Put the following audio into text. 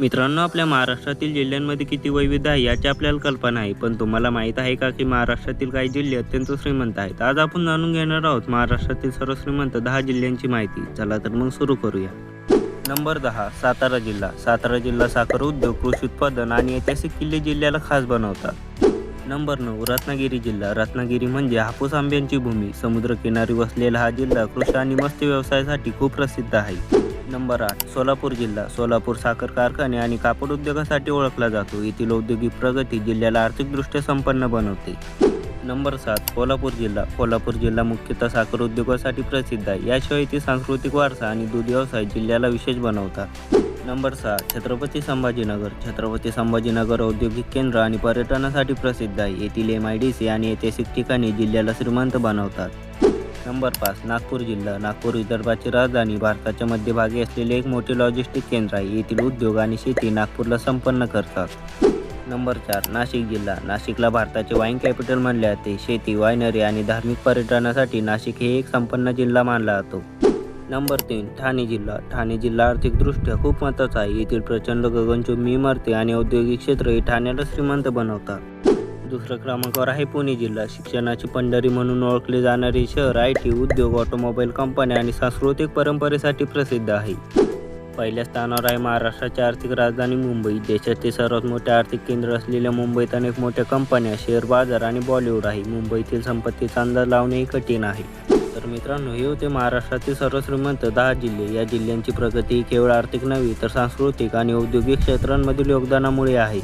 मित्रांनो आपल्या महाराष्ट्रातील जिल्ह्यांमध्ये किती वैविध्य आहे याची आपल्याला कल्पना आहे. पण तुम्हाला माहीत आहे का की महाराष्ट्रातील काही जिल्हे अत्यंत श्रीमंत आहेत? आज आपण जाणून घेणार आहोत महाराष्ट्रातील सर्व श्रीमंत दहा जिल्ह्यांची माहिती. चला तर मग सुरू करूया. नंबर दहा सातारा जिल्हा. सातारा जिल्हा साखर उद्योग कृषी उत्पादन आणि ऐतिहासिक किल्ले जिल्ह्याला खास बनवतात. नंबर नऊ रत्नागिरी जिल्हा. रत्नागिरी म्हणजे हापूस आंब्यांची भूमी. समुद्रकिनारी वसलेला हा जिल्हा कृषी आणि मत्स्य व्यवसायासाठी खूप प्रसिद्ध आहे. नंबर आठ सोलापूर जिल्हा. सोलापूर साखर कारखाने आणि कापड उद्योगासाठी ओळखला जातो. येथील औद्योगिक प्रगती जिल्ह्याला आर्थिकदृष्ट्या संपन्न बनवते. नंबर सात कोल्हापूर जिल्हा. कोल्हापूर जिल्हा मुख्यतः साखर उद्योगासाठी प्रसिद्ध आहे. याशिवाय येथे सांस्कृतिक वारसा आणि दूध व्यवसाय जिल्ह्याला विशेष बनवतात. नंबर सहा छत्रपती संभाजीनगर. छत्रपती संभाजीनगर औद्योगिक केंद्र आणि पर्यटनासाठी प्रसिद्ध आहे. येथील एम आय डी सी आणि ऐतिहासिक ठिकाणी जिल्ह्याला श्रीमंत बनवतात. नंबर पाच नागपूर जिल्हा नागपूर विदर्भाची राजधानी भारताच्या मध्यभागी असलेले एक मोठे लॉजिस्टिक केंद्र आहे. येथील उद्योग आणि शेती नागपूरला संपन्न करतात. नंबर चार नाशिक जिल्हा. नाशिकला भारताचे वाईन कॅपिटल मानले जाते. शेती वायनरी आणि धार्मिक पर्यटनासाठी नाशिक हे एक संपन्न जिल्हा मानला जातो. नंबर तीन ठाणे जिल्हा. ठाणे जिल्हा आर्थिकदृष्ट्या खूप महत्त्वाचा आहे. येथील प्रचंड गगनचुंबी इमारती आणि औद्योगिक क्षेत्र हे ठाण्याला श्रीमंत बनवतात. दुसऱ्या क्रमांकावर आहे पुणे जिल्हा. शिक्षणाची पंढरी म्हणून ओळखले जाणारे शहर आय टी उद्योग ऑटोमोबाईल कंपन्या आणि सांस्कृतिक परंपरेसाठी प्रसिद्ध आहे. पहिल्या स्थानावर आहे महाराष्ट्राची आर्थिक राजधानी मुंबई. देशाचे सर्वात मोठे आर्थिक केंद्र असलेल्या मुंबईत अनेक मोठ्या कंपन्या शेअर बाजार आणि बॉलिवूड आहे. मुंबईतील संपत्तीचा अंदाज लावणेही कठीण आहे. तर मित्रांनो हे होते महाराष्ट्रातील सर्व श्रीमंत दहा जिल्हे. या जिल्ह्यांची प्रगती केवळ आर्थिक नव्हे तर सांस्कृतिक आणि औद्योगिक क्षेत्रांमधील योगदानामुळे आहे.